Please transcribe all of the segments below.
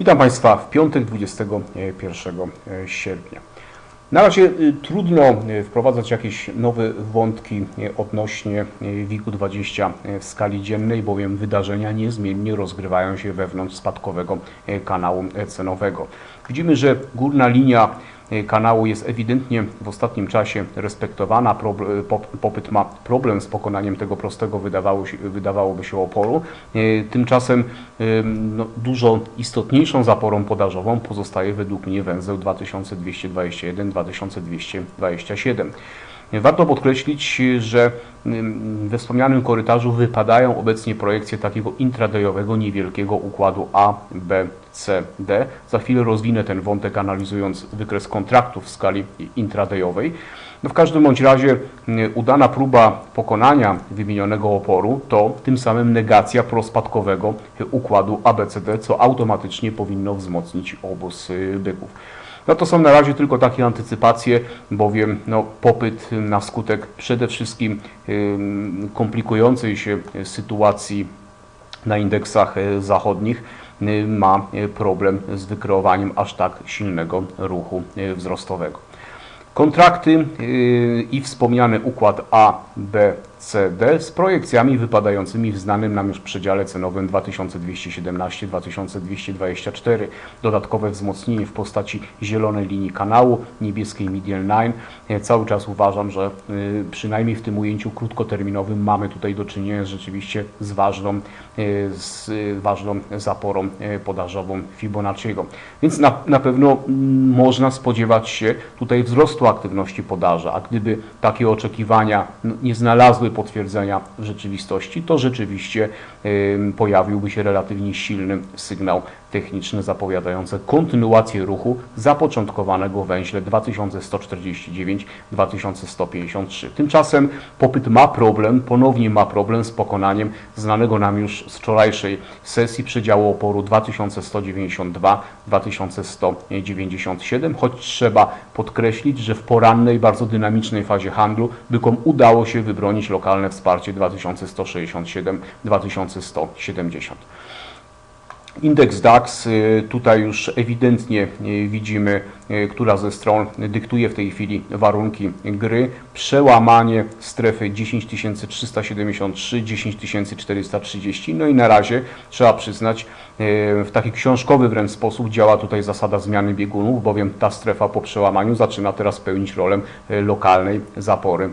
Witam Państwa w piątek 21 sierpnia. Na razie y, trudno y, wprowadzać jakieś nowe wątki odnośnie WIG-20 w skali dziennej, bowiem wydarzenia niezmiennie rozgrywają się wewnątrz spadkowego kanału cenowego. Widzimy, że górna linia kanału jest ewidentnie w ostatnim czasie respektowana. Popyt ma problem z pokonaniem tego prostego, wydawało się, wydawałoby się, oporu. Tymczasem no, dużo istotniejszą zaporą podażową pozostaje według mnie węzeł 2221-2227. Warto podkreślić, że we wspomnianym korytarzu wypadają obecnie projekcje takiego intradayowego, niewielkiego układu A, B, C, D. Za chwilę rozwinę ten wątek analizując wykres kontraktów w skali intradayowej. No w każdym bądź razie udana próba pokonania wymienionego oporu to tym samym negacja prospadkowego układu ABCD, co automatycznie powinno wzmocnić obóz y, byków. No to są na razie tylko takie antycypacje, bowiem no, popyt na skutek przede wszystkim komplikującej się sytuacji na indeksach e, zachodnich ma e, problem z wykreowaniem aż tak silnego ruchu e, wzrostowego. Kontrakty i wspomniany układ A, B, CD z projekcjami wypadającymi w znanym nam już przedziale cenowym 2217-2224. Dodatkowe wzmocnienie w postaci zielonej linii kanału, niebieskiej medial 9. Cały czas uważam, że y, przynajmniej w tym ujęciu krótkoterminowym mamy tutaj do czynienia rzeczywiście z ważną, y, z ważną zaporą y, podażową Fibonacciego. Więc na, na pewno mm, można spodziewać się tutaj wzrostu aktywności podaży, a gdyby takie oczekiwania nie znalazły potwierdzenia rzeczywistości, to rzeczywiście pojawiłby się relatywnie silny sygnał techniczny zapowiadający kontynuację ruchu zapoczątkowanego w węźle 2149-2153. Tymczasem popyt ma problem, ponownie ma problem z pokonaniem znanego nam już z wczorajszej sesji przedziału oporu 2192-2197, choć trzeba podkreślić, że w porannej, bardzo dynamicznej fazie handlu bykom udało się wybronić lokalne wsparcie 2167-2170. Indeks DAX, y, tutaj już ewidentnie y, widzimy, y, która ze stron dyktuje w tej chwili warunki gry. Przełamanie strefy 10373, 10430. No i na razie trzeba przyznać, w taki książkowy wręcz sposób działa tutaj zasada zmiany biegunów, bowiem ta strefa po przełamaniu zaczyna teraz pełnić rolę lokalnej zapory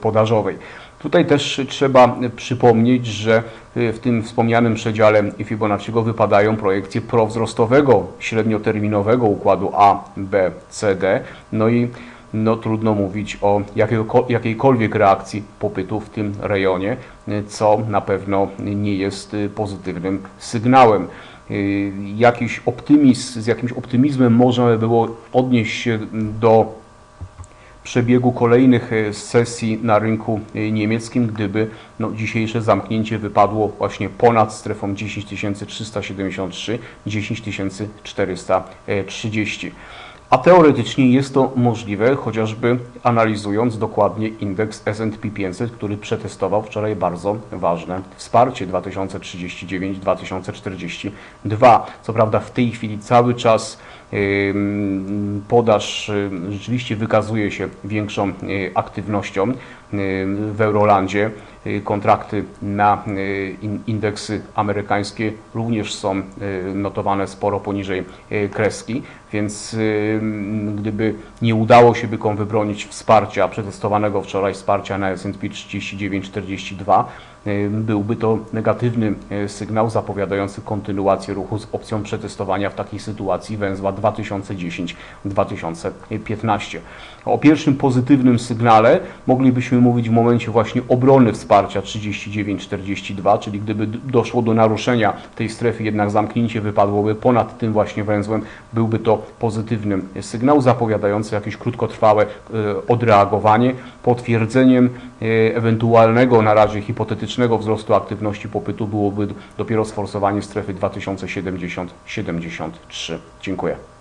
podażowej. Tutaj też trzeba przypomnieć, że y, w tym wspomnianym przedziale Fibonacciego wypadają projekcje prowzrostowego, średnioterminowego układu A, B, C, D. No i no, trudno mówić o jakiejkolwiek reakcji popytu w tym rejonie, co na pewno nie jest pozytywnym sygnałem. Y, jakiś optymizm, z jakimś optymizmem można by było odnieść się do przebiegu kolejnych e, sesji na rynku e, niemieckim, gdyby no, dzisiejsze zamknięcie wypadło właśnie ponad strefą 10373, 10430. A teoretycznie jest to możliwe, chociażby analizując dokładnie indeks S&P 500, który przetestował wczoraj bardzo ważne wsparcie 2039-2042. Co prawda w tej chwili cały czas podaż rzeczywiście wykazuje się większą aktywnością w Eurolandzie. Kontrakty na indeksy amerykańskie również są notowane sporo poniżej kreski, więc gdyby nie udało się bykom wybronić wsparcia, przetestowanego wczoraj wsparcia na S&P 39,42, byłby to negatywny sygnał zapowiadający kontynuację ruchu z opcją przetestowania w takiej sytuacji węzła 2010-2015. O pierwszym pozytywnym sygnale moglibyśmy mówić w momencie właśnie obrony wsparcia 39-42, czyli gdyby doszło do naruszenia tej strefy, jednak zamknięcie wypadłoby ponad tym właśnie węzłem, byłby to pozytywny sygnał zapowiadający jakieś krótkotrwałe e, odreagowanie, potwierdzeniem e, ewentualnego na razie hipotetycznego wzrostu aktywności popytu byłoby dopiero sforsowanie strefy 2070-73. Dziękuję.